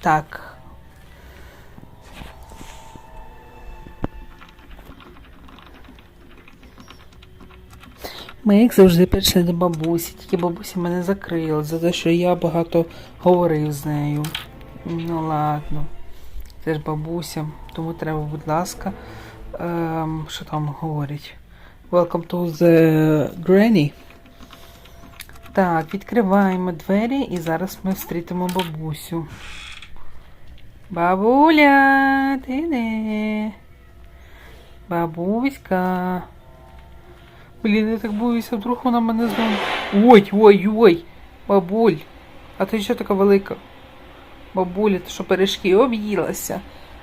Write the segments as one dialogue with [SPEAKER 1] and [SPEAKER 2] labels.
[SPEAKER 1] Так. Ми, як завжди, прийшли до бабусі, тільки бабуся мене закрила за те, що я багато говорив з нею. Ну ладно. Це ж бабуся, тому треба, будь ласка, ем, що там говорять? Welcome to the granny. Так, відкриваємо двері і зараз ми встрітимо бабусю. Бабуля, ти де? Бабуська. Блін, я так боюся, вдруг вона мене знову. Ой, ой, ой! Бабуль, а ти що така велика? Бабуля, ти що пиріжки об'їлася?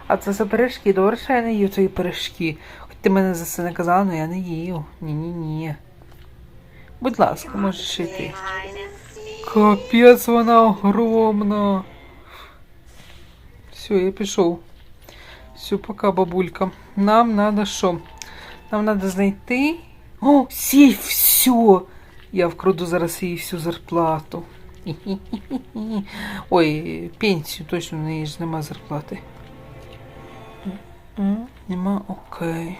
[SPEAKER 1] А це за пиріжки, добре, що я не їв твої пиріжки. Хоч ти мене за це не казала, але я не їв. Ні-ні-ні. Будь ласка, можеш йти. Капець, вона огромна. Все, я пішов. Все, пока, бабулька. Нам надо що? Нам надо знайти. О, сейф, все. Я вкраду зараз її всю зарплату. Хі-хі-хі-хі. Ой, пенсію, точно в неї ж нема зарплати. М, Нема, окей.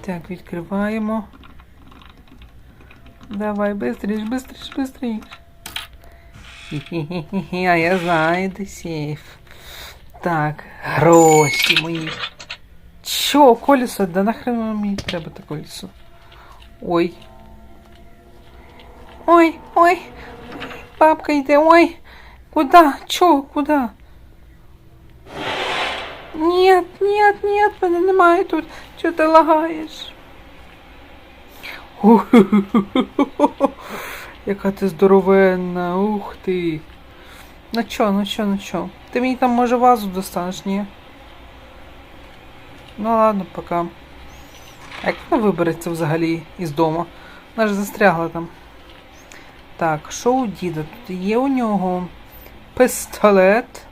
[SPEAKER 1] Так, відкриваємо. Давай, быстріш, быстріш, быстріш. Хі-хі-хі-хі, а я знаю, де сейф. Так, гроші мої. Чо, колесо? Да нахрен мені треба те колесо? Ой. Ой, ой. Бабка йде, ой. Куда? Чо? Куда? Нет, нет, нет, мене немає тут. Чого ти лагаєш? Яка ти здоровенна, ух ти. Ну чо, ну чо, ну чо? Ти мені там може вазу достанеш, ні? Ну ладно, пока. А як вона вибереться взагалі із дому? Вона ж застрягла там. Так, що у діда? Тут є у нього пістолет.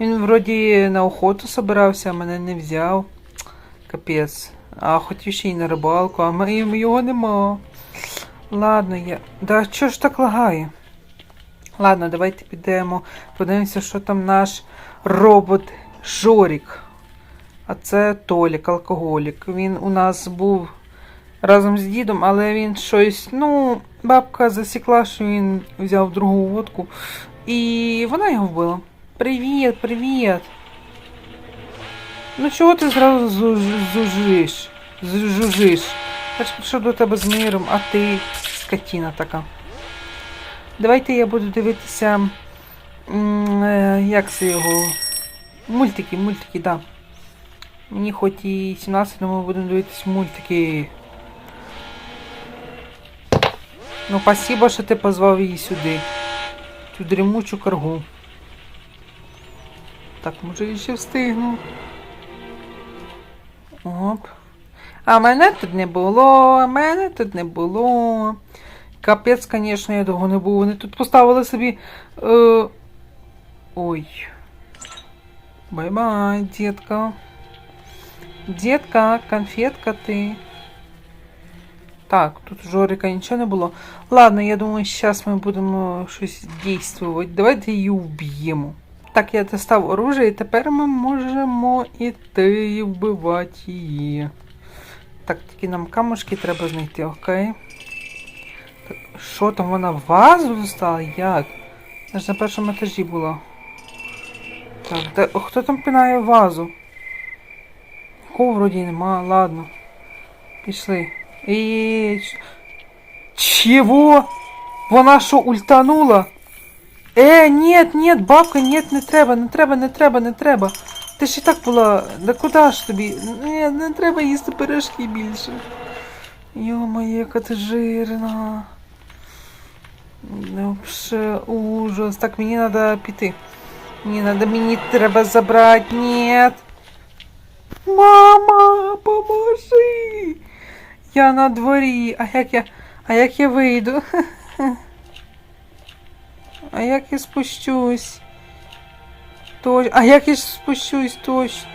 [SPEAKER 1] Він вроді на охоту собирався, а мене не взяв. Капець. А хотів ще й на рибалку, а його нема. Ладно, я. Да чого ж так лагає? Ладно, давайте підемо. Подивимося, що там наш робот Жорік. А це Толік, алкоголік. Він у нас був разом з дідом, але він щось. Ну, бабка засікла, що він взяв другу водку. І вона його вбила. Привіт, привіт. Ну чого ти зразу зужиш? Зужиш? Я ж прийшов до тебе з миром, а ти скотіна така. Давайте я буду дивитися. е, Як це його? Мультики, мультики, да. Мені хоч і 17, але ми будемо дивитися мультики. Ну, спасибо, що ти позвав її сюди. Цю дрімучу каргу. Так, може я ще встигну. Оп. А мене тут не було, а мене тут не було. Капець, звісно, я довго не був. Вони тут поставили собі. Е... Ой. Бай-бай, детка. Детка, конфетка ти. Так, тут Жорика нічого не було. Ладно, я думаю, зараз ми будемо щось дійствувати. Давайте її вб'ємо. Так, я достав оружие, і тепер ми можемо іти вбивати її. Так, тільки нам камушки треба знайти, окей? Що там вона вазу достала? Як? Вона ж на першому етажі була. Так, де, о, хто там пинає вазу? Нікого вроді нема, ладно. Пішли. І... Чего? Вона що, ультанула? Е, нет, нет, бабка, нет, не треба, не треба, не треба, не треба. Ти ж і так була. Да куди ж тобі? Не, не треба їсти пиріжки більше. Йо-моє, яка ти жирна. Ну, Вообще ужас. Так, мені треба піти. Мені треба, мені треба забрати. Нет. Мама, поможи. Я на дворі. А як я. А як я вийду? А як я спущусь? Точ... А як я спущусь точно?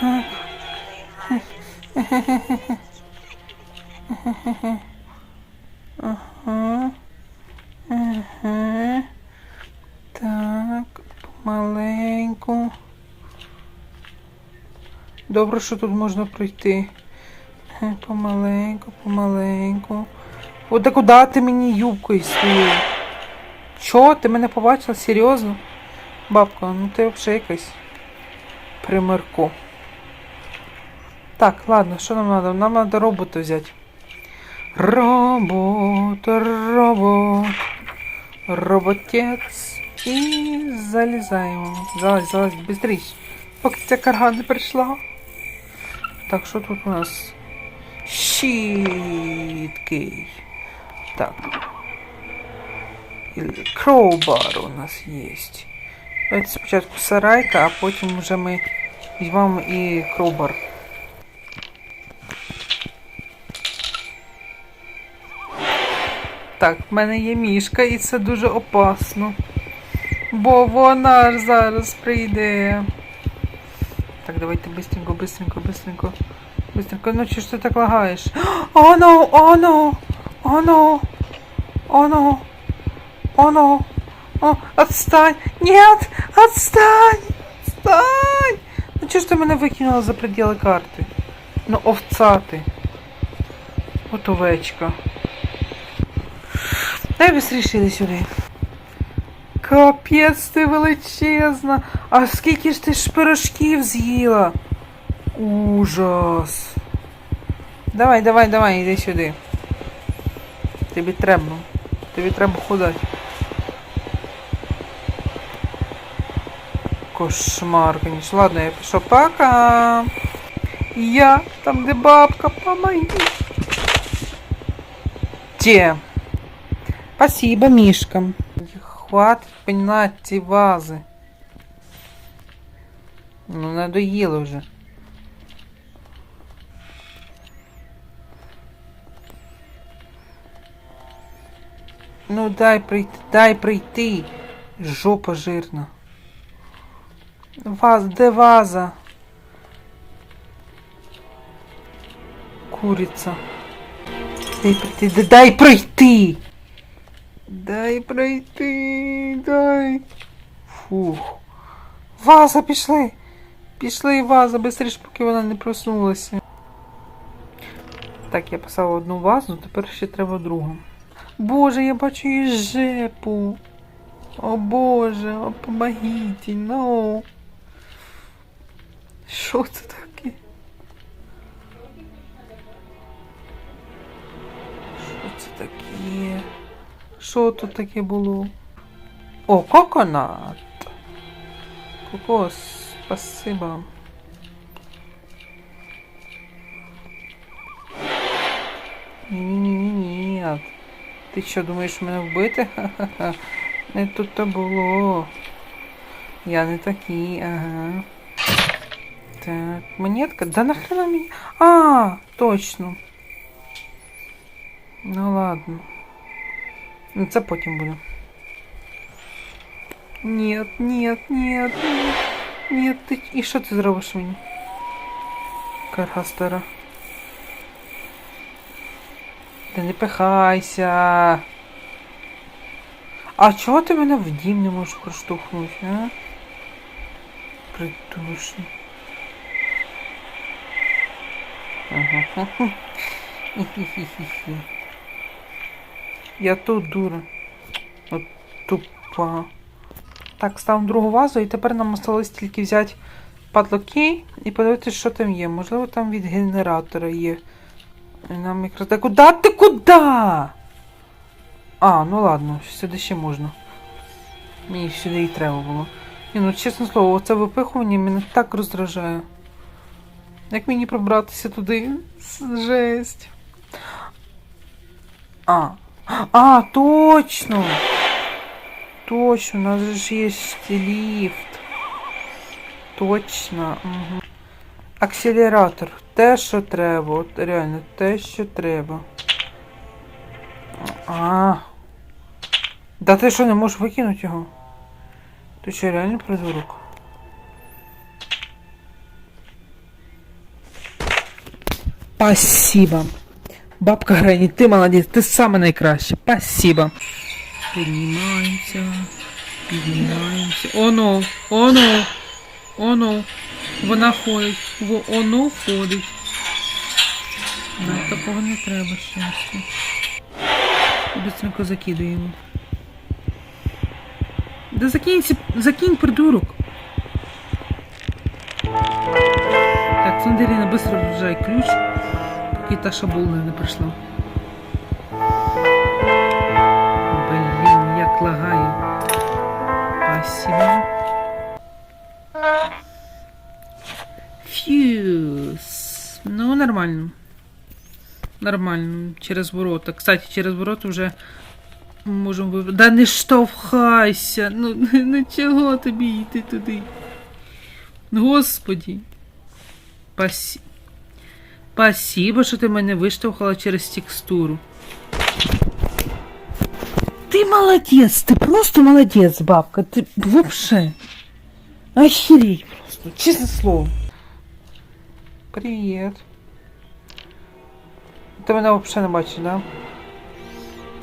[SPEAKER 1] Ага. Ага. Так. Маленьку. Добре, що тут можна пройти. Е, Помаленьку, помаленьку. О, да куди ти мені юбкою свою? Чо? Ти мене побачила? Серйозно? Бабка, ну ти взагалі якась примирко. Так, ладно, що нам треба? Нам треба робота взяти. Робот, робот, роботець. І залізаємо. Залазь, залазь, быстріше. Поки ця карга не прийшла. Так, що тут у нас? Щіткий. Так. Кроубар у нас є. Давайте спочатку сарайка, а потім вже ми візьмемо і кроубар. Так, в мене є мішка і це дуже опасно. Бо вона ж зараз прийде. Так, давайте быстренько, быстренько, быстренько. Быстренько. Ну чи ж ти так лагаєш? О, ну, о, ну, о, ну, о, ну, о, ну, о, отстань, нет, отстань, отстань. Ну чого ж ти мене викинула за пределы карти? Ну, овца ти. От овечка. Дай йди сюди. Капець ти величезна. А скільки ж ти ж пирожків з'їла? Ужас. Давай, давай, давай, іди сюди. Тобі треба. Тобі треба ходати. Кошмар, конечно. Ладно, я пішов. Пока. Я там, де бабка, помоги. Где? Спасибо, мишкам. Хватит пинать ці вази. Ну, надоело вже. Ну дай прийти, дай прийти. Жопа жирна. Ваз, де ваза? Куриця. Дай прийти, да дай пройти! Дай пройти, дай. Фух. Ваза, пішли. Пішли, ваза, швидше, поки вона не проснулася. Так, я поставила одну вазу, тепер ще треба другу. Боже, я бачу її жепу. О боже, о, ну. Що це таке? Що це таке? Що тут таке було? О, коконат. Кокос, спасибо. Ні-ні-ні. Ти що, думаєш мене вбити? Ха-ха-ха. Не тут то було. Я не такий, ага. Так, монетка. Да нахрена мені. А, точно. Ну ладно. Ну, це потім буде. Нет, нет, нет, нет. Нет, ти. І що ти зробиш мені? Карга стара. Та не пихайся. А чого ти мене в дім не можеш проштовхнути, а? Придушно. Ага. Хі-хі-хі-хі. Я тут дура. От тупа. Так, ставимо другу вазу і тепер нам осталось тільки взяти падлоки і подивитися, що там є. Можливо, там від генератора є. Нам якраз так. Куда ти куди? А, ну ладно, сюди ще можна. Мені сюди і треба було. Ні, ну чесне слово, оце випихування мене так роздражає. Як мені пробратися туди? Жесть. А. А, точно! Точно, у нас же є ліфт. Точно. Угу. Акселератор. Те, що треба. От реально, те, що треба. А. Да ти що, не можеш викинути його? Ти що, реально придурок? Спасибо. Бабка Грені, ти молодець, ти саме найкраща. Спасибо. Піднімаємося. Піднімаємося. Оно, оно, оно. Вона ходить. Во, оно ходить. Нам такого не треба щастя. Быстренько закидуємо. Да закинься, закинь, придурок. Так, Фандеріна, быстро вручай ключ, поки та шабулна не прийшла. Блін, як лагає. Спасибо. Фьюз. Ну, нормально. Нормально. Через ворота. Кстати, через ворота вже можемо вибрати. Да не штовхайся. Ну, ну чого тобі йти туди? Господі. Пасі... Спасибо, що ти мене виштовхала через текстуру. Ты молодец, ты просто молодец, бабка. Ты вообще охереть просто, честное слово. Привет. Ти мене взагалі не бачиш, да?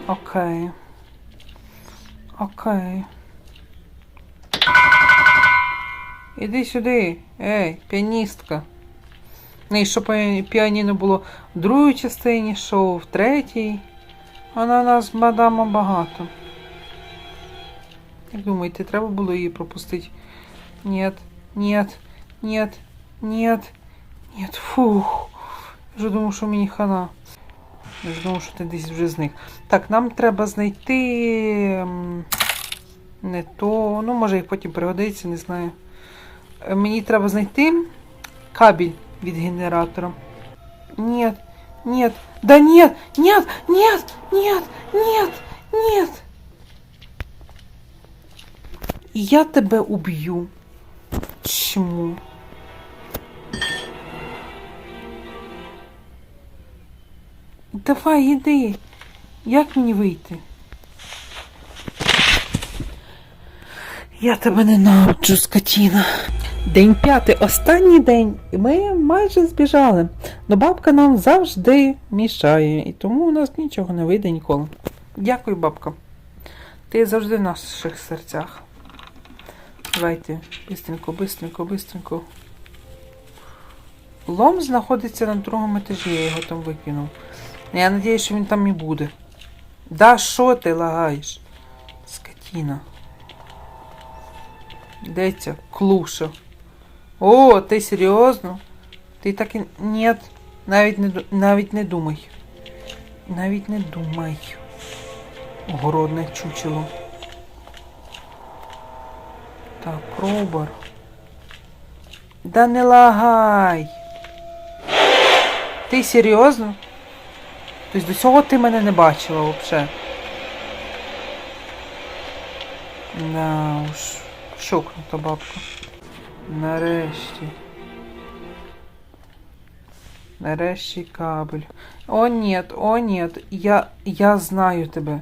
[SPEAKER 1] Окей. Окей. Іди сюди. Ей, піаністка. Ну і що піаніно було в другій частині шоу, в третій. А на нас, мадама, багато. Як думаєте, треба було її пропустити? Нет, нет, нет, нет, нет. Фух. Вже думав, що мені хана. Я ж думав, що ти десь вже зник. Так, нам треба знайти. ем, Не то. Ну, може, їх потім пригодиться, не знаю. Е, Мені треба знайти кабель від генератора. Нет, нет, да нет, нет, нет, нет, нет, нет. Я тебе уб'ю. Чому? Давай, іди. Як мені вийти? Я тебе ненавиджу, скотіна. День п'ятий, останній день, і ми майже збіжали. Но бабка нам завжди мішає, і тому у нас нічого не вийде ніколи. Дякую, бабка. Ти завжди в наших серцях. Давайте, бистренько, бистренько, бистренько. Лом знаходиться на другому етажі, я його там викинув. Я надіюсь, що він там і буде. Да що ти лагаєш? Скотіна. Де клуша? О, ти серйозно? Ти так і. Ні, навіть не, навіть не думай. Навіть не думай. Городне чучело. Так, пробор. Да не лагай. Ти серйозно? Тобто до цього ти мене не бачила взагалі. Да уж, шокнута бабка. Нарешті. Нарешті кабель. О, нет, о, нет. Я, я знаю тебе.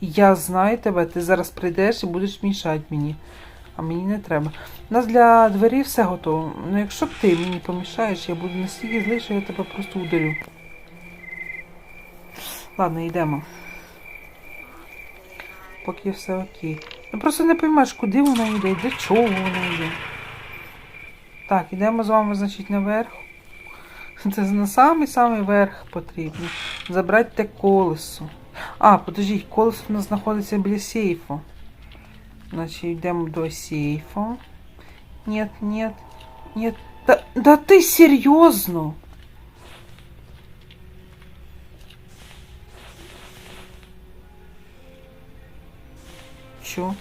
[SPEAKER 1] Я знаю тебе. Ти зараз прийдеш і будеш мішати мені. А мені не треба. У нас для двері все готово. Ну якщо ти мені помішаєш, я буду настільки злий, що я тебе просто ударю. Ладно, йдемо. Поки все окей. Ну просто не поймеш, куди вона йде, для чого вона йде. Так, йдемо з вами, значить, наверх. Це на самий-самий верх потрібно. Забрати колесо. А, подождіть, колесо у нас знаходиться біля сейфу. Значить, йдемо до сейфу. Нет, нет, нет. Да, да ти серйозно? Чо?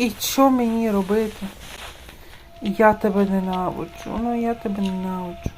[SPEAKER 1] І що мені робити? Я тебе ненавиджу. Ну я тебе ненавиджу.